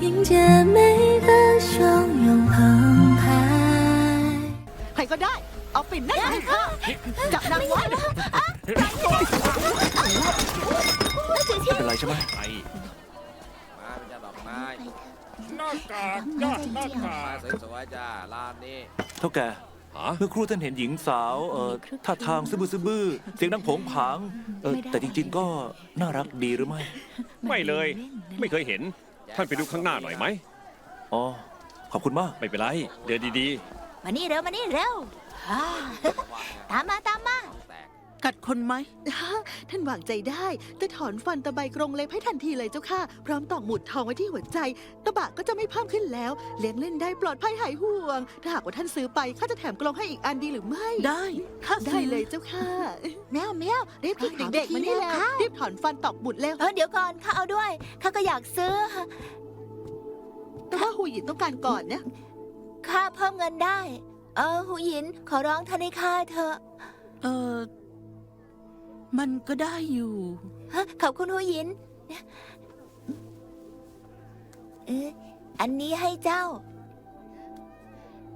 迎接每个汹涌澎湃。 ใครก็ได้ เอาปิ่นนั่นมาให้ข้าจับนางไว้ ไม่เป็นไรใช่ไหม ไอ้ มาเป็นเจ้าดอกไม้ หน้ากากจ้าหน้ากา มาก สวยๆจ้าร้านนี้ เท่าแก่ ฮะ เมื่อครู่ท่านเห็นหญิงสาวเอ่อท่าทางซื่อบื้อซื่อบื้อเสียงดังโผงผางเออแต่จริง ๆ ก็น่ารักดีหรือไม่ ไม่เลย ไม่เคยเห็น ท่านไปดูข้างหน้าหน่อยไหม อ๋อ ขอบคุณมาก ไม่เป็นไร เดินดีมานี่เร็วมานี่เร็วอ่าตามมาตามมาแต กกัดคนไหม ท่านวางใจได้จะถอนฟันตะไบกรงเล็บให้ทันทีเลยเจ้าค่ะ พร้อมตอกหมุดทองไว้ที่หัวใจ ตะบะก็จะไม่เพิ่มขึ้นแล้ว เลี้ยงเล่นได้ปลอดภัยหายห่วง ถ้าหากว่าท่านซื้อไปข้าจะแถมกรงให้อีกอันดีหรือไม่ได้ข้าได้ซื้อเลยเจ้าค่ะ แมวแมวรีบพวกเด็กๆมานี่แล้ว รีบถอนฟันตอกหมุดแล้ว เออเดี๋ยวก่อนข้าเอาด้วยข้าก็อยากซื้อ แต่ว่าหูหยินต้องการก่อนนะข้าเพิ่มเงินได้ เออหูหยินขอร้องท่านให้ข้าเถอะ เออ มันก็ได้อยู่ ฮะขอบคุณหูหยิน เอออันนี้ให้เจ้า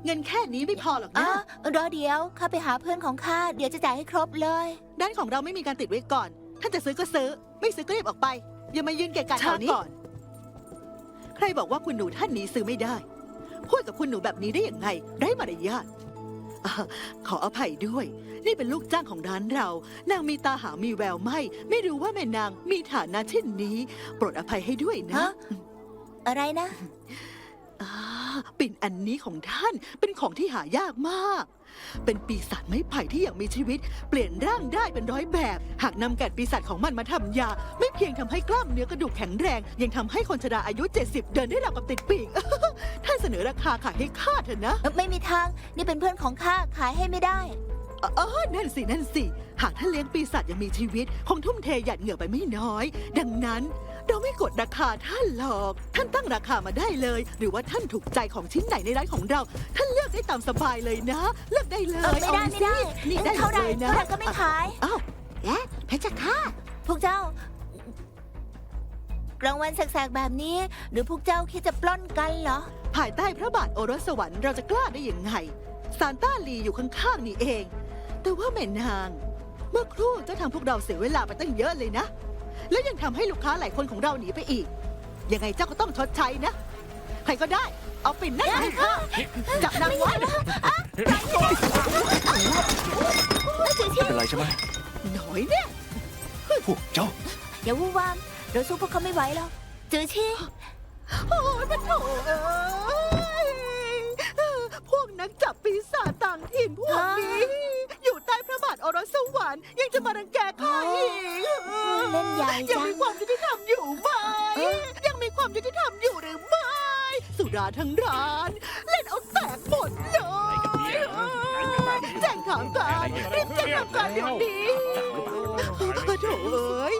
เงินแค่นี้ไม่พอหรอกอ๋นะอรอเดี๋ยวข้าไปหาเพื่อนของข้าเดี๋ยวจะจ่ายให้ครบเลย ด้านของเราไม่มีการติดไว้ก่อน ท่านจะซื้อก็ซื้อ ไม่ซื้อก็รีบออกไป อย่ามายืนเกะกะแถวนี้ ก่อน ใครบอกว่าคุณหนูท่านนี้ซื้อไม่ได้ พูดกับคุณหนูแบบนี้ได้อย่างไง ไร้มารยาทอ่า ขออภัยด้วย นี่เป็นลูกจ้างของร้านเรา นางมีตาหามีแววไม่ ไม่รู้ว่าแม่นางมีฐานะเช่นนี้ โปรดอภัยให้ด้วยนะ ฮะ อะไรนะ อ่าปิ่นอันนี้ของท่านเป็นของที่หายากมาก เป็นปีศาจไม้ไผ่ที่ยังมีชีวิต เปลี่ยนร่างได้เป็นร้อยแบบ หากนำแก่นปีศาจของมันมาทำยา ไม่เพียงทำให้กล้ามเนื้อกระดูกแข็งแรง ยังทำให้คนชราอายุ 70 เดินได้ราวกับติดปีก ท่านเสนอราคาขายให้ข้าเถอะนะเอ่อไม่มีทาง นี่เป็นเพื่อนของข้าขายให้ไม่ได้เออนั่นสิ นั่นสิ หากท่านเลี้ยงปีศาจยังมีชีวิต คงทุ่มเทหยัดเหงื่อไปไม่น้อย ดังนั้น เราไม่กดราคาท่านหรอก ท่านตั้งราคามาได้เลย หรือว่าท่านถูกใจของชิ้นไหนในร้านของเรา ท่านเลือกได้ตามสบายเลยนะ เลือกได้เลเออยไม่ได้เอาไม่ได้สินี่ได้เท่าไหร่เลยนะเท่าไหร่ก็ไม่ขาย อ้าวและเพชรค่าพวกเจ้ากลางวันแสกๆแบบนี้ หรือพวกเจ้าคิดจะปล้นกันเหรอ ภายใต้พระบาทโอรสสวรรค์เราจะกล้าได้ยังไงซานต้าลีอยู่ข้างๆนี่เอง แต่ว่าแม่นาง เมื่อครู่เจ้าทำพวกเราเสียเวลาไปตั้งเยอะเลยนะ แล้วยังทำให้ลูกค้าหลายคนของเราหนีไปอีก ยังไงเจ้าก็ต้องชดใช้นะ ใครก็ได้ เอาปิ่นนั่นมาให้ข้าจับนางไว้ ไม่เป็นไรใช่ไหมหน่อยเนี่ยพวกเจ้า อย่าวู่วามเราสู้พวกเขาไม่ไหวหรอกจือชี่โอ้ยมันโถเอ้ยพวกนักจับปีศาจต่างถิ่นพวกนี้ อยู่ใต้พระบาทโอรสสวรรค์ยังจะมารังแกข้าอีก เล่นใหญ่ยังจังมีความยุติธรรมอยู่ไหม ยังมีความยุติธรรมอยู่หรือไม่ สุราทั้งร้าน เล่นเอาแตกหมดเลยแจ้งถามการรีบแจ้งถามการเดี๋ยวนี้โถ่เอ้ย